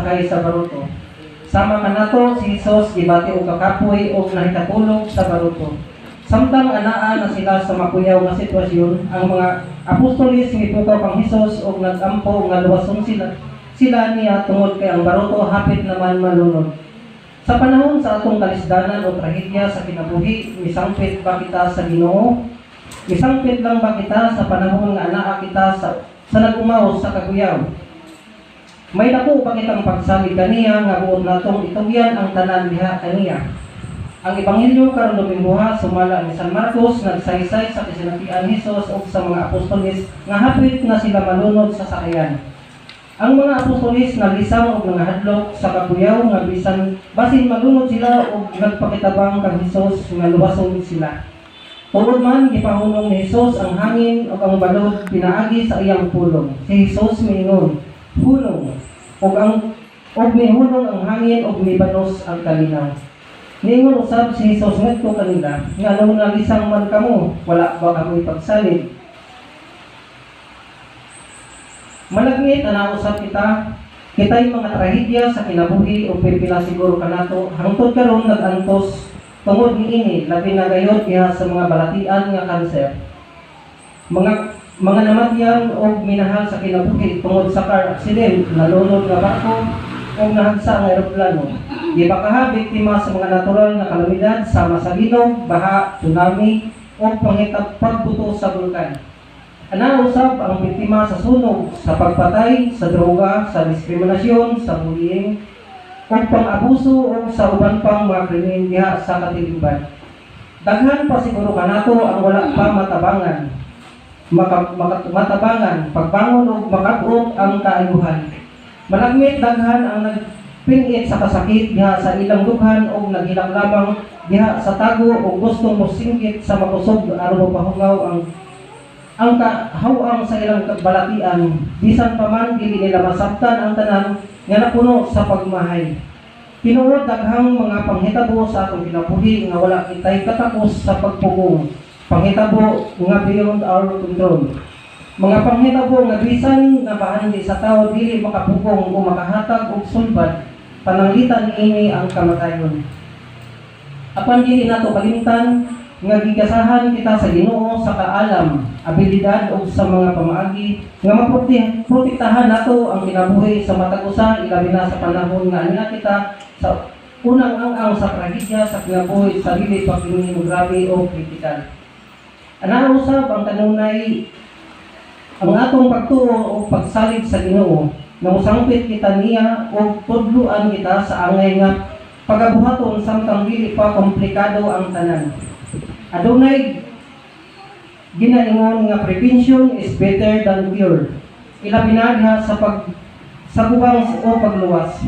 sakay sa baruto. Sama man nato si Jesus gibati og kakapoy og nahitapulog sa baruto. Samtang anaa na sila sa makuyaw nga sitwasyon, ang mga apostolis mipukaw kang Hesus og nagampo nga luwason sila sila niya tungod kay ang baruto hapit naman malunod. Sa panahon sa atong kalisdanan o trahedya sa kinabuhi, misangpit ba kita sa Ginoo? Misangpit lang ba kita sa panahon nga anaa kita sa sa nagumaw sa kaguyaw? May dako pa kitang pagsalig kaniya nga buot natong itugyan ang tanan diha kaniya. Ang ebanghelyo karon lumingguha sumala ni San Marcos nagsaysay sa kasinatian Hesus ug sa mga apostolis nga hapit na sila malunod sa sakayan. Ang mga apostolis naglisang og mga hadlok sa kaguyaw nga bisan basin malunod sila og nagpakitabang kang Hesus nga luwason sila. Tungod man gipahunong ni Hesus ang hangin ug ang balod pinaagi sa iyang pulong. Si Hesus miingon, "Hunong." Ug ang og mihunong ang hangin ug mibanos ang kalinaw. Ningon usab si Hesus ngadto kanila, nga nung nalisang man kamo, wala ba kamoy pagsalig? Malagmit ana usab kita, kitay mga trahedya sa kinabuhi o pipila siguro kanato hangtod karon nagantos tungod niini labi na gayud diha sa mga balatian nga kanser. Mga mga namatyan o minahal sa kinabuhi tungod sa car accident, nalunod nga barko o nahagsa ang aeroplano. Di ba kaha biktima sa mga natural na kalamidad sama sa linog, baha, tsunami o pangitap pagbuto sa bulkan. Ana usab ang biktima sa sunog, sa pagpatay, sa droga, sa diskriminasyon, sa bullying, o pang-abuso o sa uban pang mga krimen diha sa katilingban. Daghan pa siguro kanato ang wala pa matabangan. Maka, maka, matabangan, pagbangon o makabot ang kaayuhan. Malagmit daghan ang nagpingit sa kasakit diha sa ilang dughan o naghilak lamang diha sa tago o gustong mosinggit sa makusog aron mapahungaw ang ang kahawang sa ilang balatian bisan pa man dili nila masabtan ang tanan nga napuno sa pagmahay. Tinuod daghang mga panghitabo sa atong kinabuhi nga wala kitay katapos sa pagpugong panghitabo nga beyond our control mga panghitabo nga bisan nga bahandi sa tao dili makapugong o makahatag og sulbad pananglitan ini ang kamatayon apan dili nato kalimtan nga gigasahan kita sa Ginoo sa kaalam, abilidad ug sa mga pamaagi nga maprotektahan nato ang kinabuhi sa matag usa ilabi na sa panahon nga ania kita sa unang ang sa trahedya sa kinabuhi sa dili grabe o kritikal. Ana usab ang kanunay ang atong pagtuo o pagsalig sa Ginoo nga musangpit kita niya o tudluan kita sa angay nga pagabuhaton samtang dili pa komplikado ang tanan. Adunay ginaingon nga prevention is better than cure. Ilabi na diha sa pag sa o pagluwas.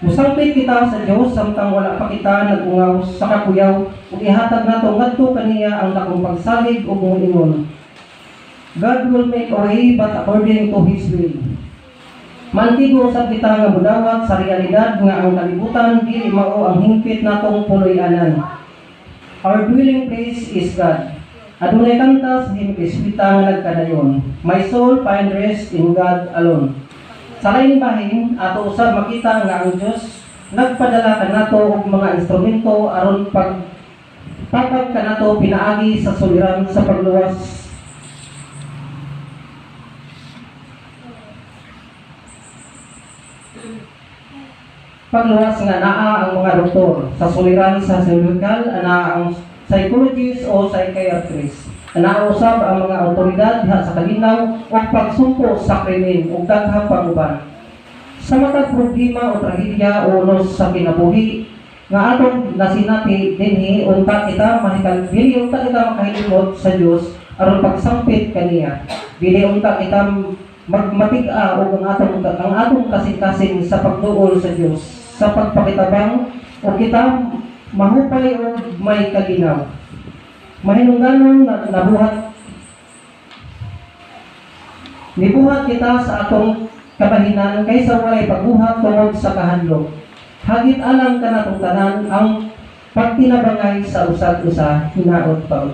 Musangpit kita sa Dios samtang wala pa kita nagungaw sa kakuyaw ug ihatag nato ngadto kaniya ang dakong pagsalig ug moingon. God will make a way but according to His will. Mantigo sa kita nga mudawat sa realidad nga ang kalibutan dili mao ang hingpit natong puloy-anan. Our dwelling place is God. Adunay kanta sa himpispita nga nagkadayon. My soul find rest in God alone. Sa lain bahin, ato usab makita nga ang Dios nagpadala kanato og mga instrumento aron pag patag kanato pinaagi sa suliran sa pagluwas. Pagluwas nga naa ang mga doktor. Sa suliran sa surgical ana ang psychologist o psychiatrist ana usab ang mga awtoridad diha sa kalinaw o pagsumpo sa krimen ug daghang panguban sa matag problema o trahedya o unos sa kinabuhi nga atong nasinati dinhi unta kita mahikal dili unta kita makahilimot sa Dios aron pagsangpit kaniya dili unta kita magmatig-a o ang atong ang atong kasing-kasing sa pagduol sa Dios sa pagpakitabang o kita mahupay o may kalinaw. Mahinungganon na nabuhat Nibuhat kita sa atong kabahinan kaysa walay pagbuhat tungod sa kahadlok. Hagit alang kanatong tanan ang pagtinabangay sa usad usa hinaot pa